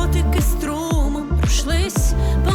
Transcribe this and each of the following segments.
Дротики струм пройшлись по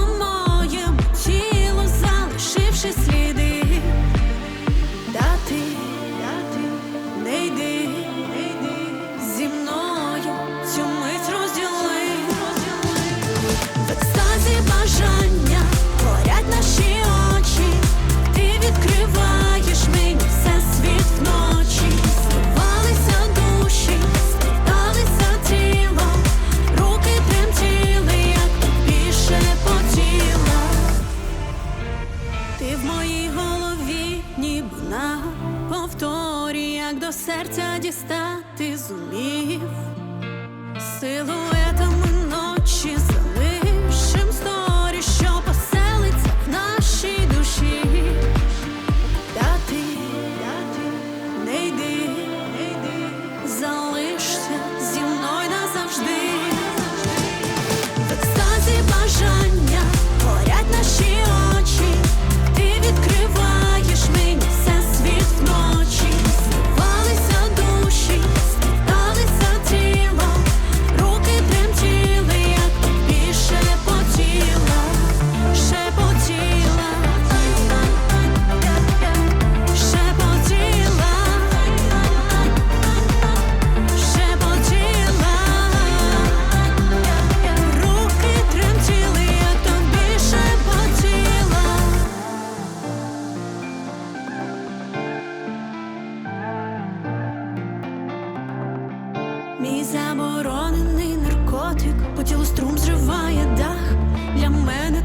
Повторі, як до серця дістати зумів силуетами. Мій заборонений наркотик, по тілу струм зриває дах для мене.